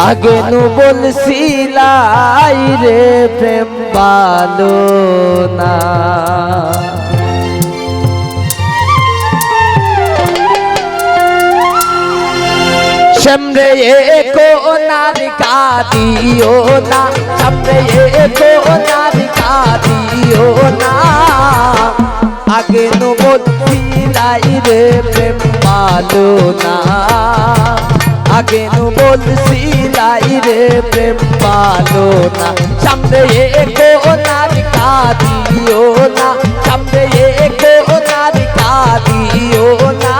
আগে নু বলছিলাই রে প্রেম ভালো না। সামনে একো নারী কাঁদিও না, সামনে একো নারী কাঁদিও না। আগে নু বলছিলাই রে প্রেম ভালো না। আগে নু বলছিলাই রে প্রেম ভালো না? সামনে একো নারী কাঁদিও না। সামনে একো নারী কাঁদিও না।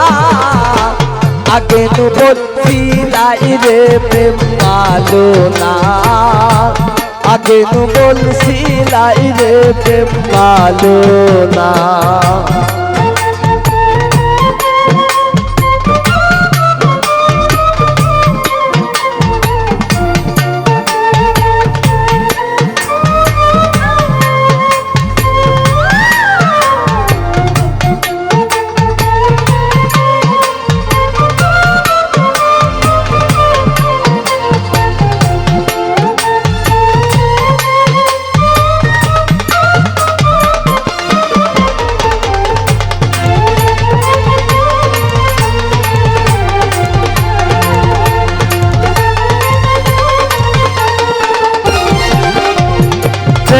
আগে নু বলছিলাই রে প্রেম ভালো না। আগে নু বলছিলাই রে প্রেম ভালো না।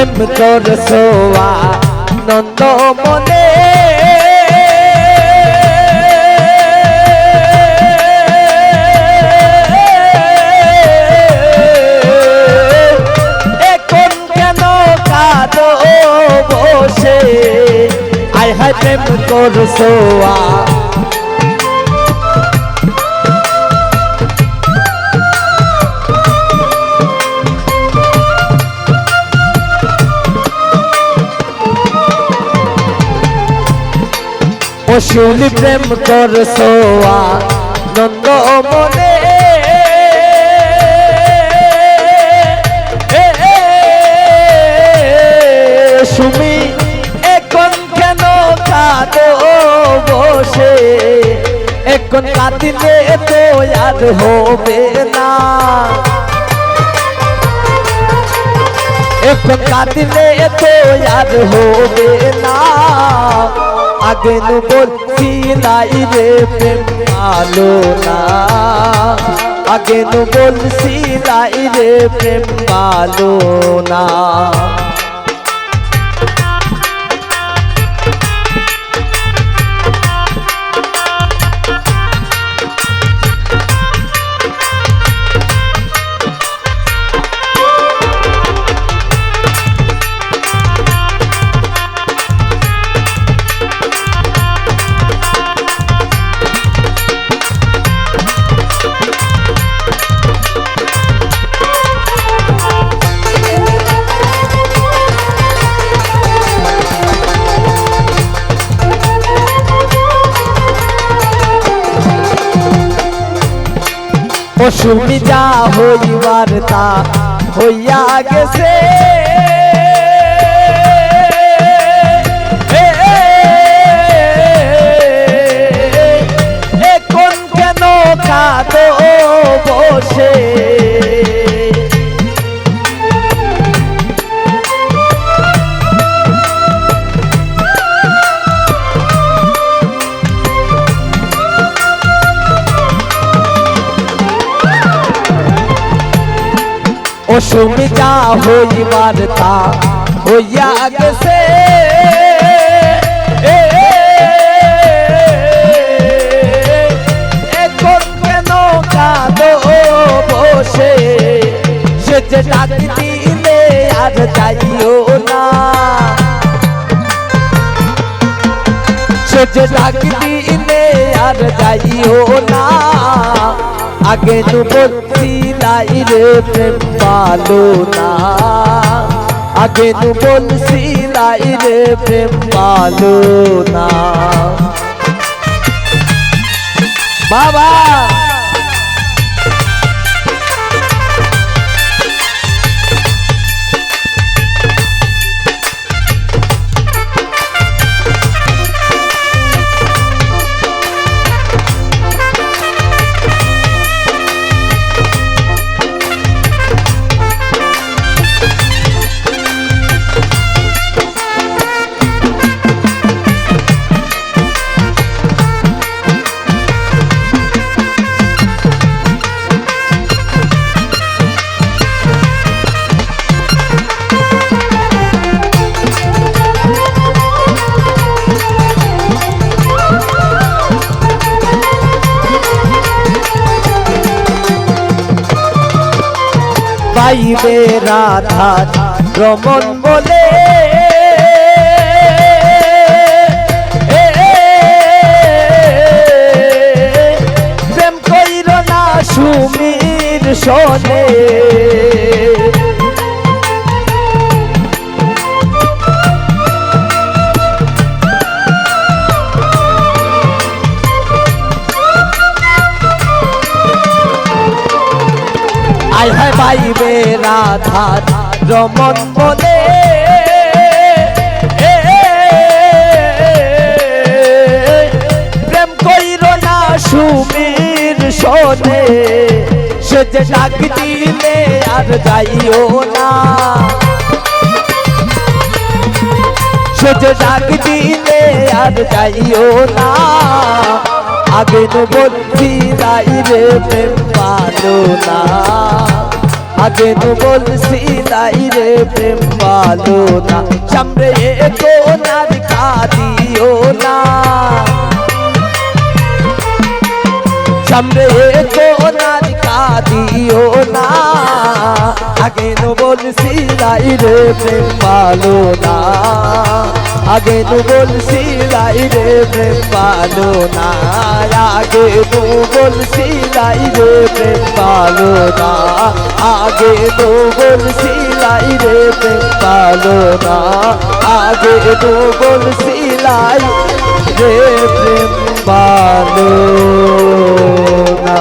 প্রেম করছ নন্দ মনে। বসে? আয় হায় প্রেম করছ অশুনি প্রেম করছ নন্দ মনে। সুমি, এখন কেন কাঁদো বসে? এখন কাঁদিলে তো আর হবে না। এখন কাঁদিলে তো আর হবে না। আগে বলছি নাই রে প্রেম ভালো না। আগেন বলছি নাই রে প্রেম ভালো না। অসুমি যা হইবার তা হইয়া গেছে এখন কেন কাঁদো বসে অসুমি যা হইবার তা হইয়া গেছে বসে সে যে ডাক দিলে আর যাইও না যে ডাক দিলে আর যাইও না আগে নু বলছিলাই রে প্রেম পালো না। আগে নু বলছিলাই রে প্রেম পালো না। বাবা! পাইবে রাধা রমন বলে প্রেম কইর না সুমির শোনে আয় হায় পাইবে রাধা রমন বলে প্রেম কইর না সুমির শোনে সে যে ডাক দিলে আর যাইও না সে যে ডাক দিলে আর যাইও না আগে তো বলছি, রাই রে প্রেম পালো না আগে তো বলছি, রাই রে প্রেম পালো না সামনে তো নার কাঁদিও না। সামনে তো নার কাঁদিও না। আগে তো বলছি, রাই রে প্রেম পালো না আগে তো বলছি বলছিলাই রে প্রেম পালো না আগে তো বলছিলাই রে প্রেম পালো না আগে তো বলছিলাই রে প্রেম পালো না আগে তো বলছিলাই রে প্রেম পালো না